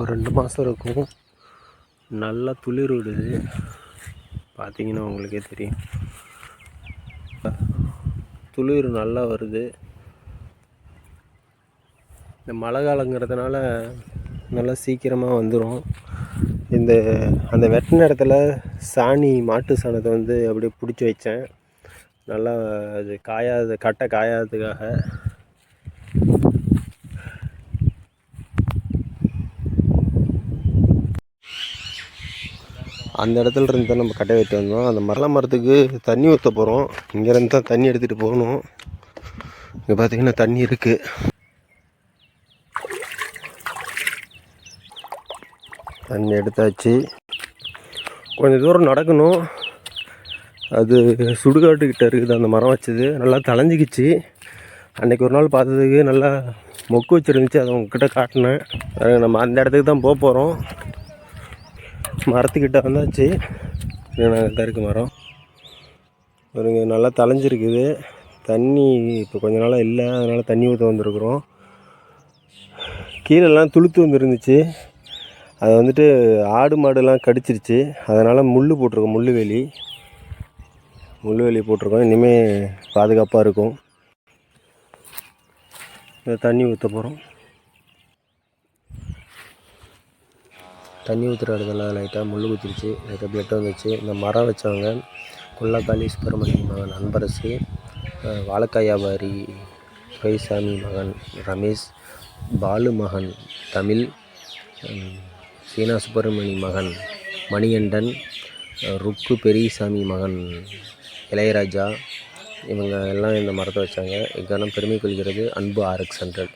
ஒரு ரெண்டு மாதம் இருக்கும். நல்லா துளிர் விடுது. பார்த்தீங்கன்னா உங்களுக்கே தெரியும். துளிர் நல்லா வருது. இந்த மழை காலங்கிறதுனால நல்லா சீக்கிரமாக வந்துடும் இந்த அந்த வெட்டின இடத்துல சாணி மாட்டு சாணத்தை வந்து அப்படியே பிடிச்சி வச்சேன். நல்லா அது காயாத கட்டை காயாததுக்காக. அந்த இடத்துல இருந்து தான் நம்ம கட்டை வைத்து வந்தோம். அந்த மரள மரத்துக்கு தண்ணி ஊற்ற போகிறோம் இங்கேருந்து தான் தண்ணி எடுத்துகிட்டு போகணும். இங்கே பார்த்தீங்கன்னா தண்ணி இருக்குது தண்ணி எடுத்தாச்சு. கொஞ்சம் தூரம் நடக்கணும். அது சுடுகாட்டுக்கிட்ட இருக்குது. அந்த மரம் வச்சது. நல்லா தலைஞ்சிக்கிச்சு அன்றைக்கி ஒரு நாள் பார்த்ததுக்கு நல்லா மொக்கு வச்சுருந்துச்சு. அதை உங்ககிட்ட காட்டினேன். அது நம்ம அந்த இடத்துக்கு தான் போக போகிறோம் மரத்துக்கிட்ட வந்தாச்சு. நாங்கள் தான் இருக்குது மரம். பாருங்க நல்லா தலைஞ்சிருக்குது தண்ணி இப்போ கொஞ்ச நாளாக இல்லை அதனால் தண்ணி ஊற்ற வந்திருக்குறோம். கீழெல்லாம் துளுத்து வந்துருந்துச்சு. அது வந்துட்டு ஆடு மாடுலாம் கடிச்சிருச்சு. அதனால் முள் போட்டிருக்கோம் முள் வேலி முள் வேலி போட்டிருக்கோம். இனிமேல் பாதுகாப்பாக இருக்கும். தண்ணி ஊற்ற போகிறோம் தண்ணி ஊற்றுற இடத்துல லைட்டாக முள் குத்திருச்சு. லைட்டாக பிளட் வந்துச்சு. இந்த மரம் வச்சவங்க குள்ளக்காளி சுப்பிரமணியம் மகன் அன்பரசு வாழக்காய் வாழைக்காய் வியாபாரி துரைசாமி மகன் ரமேஷ் பாலு மகன் தமிழ் சீனா சுப்பிரமணி மகன் மணிகண்டன் ருக்கு பெரியசாமி மகன் இளையராஜா இவங்க எல்லாம் இந்த மரத்தை வச்சாங்க. இக்கணம் பெருமை கொள்கிறது அன்பு ஆர்எக்ஸ் ஹண்ட்ரட்.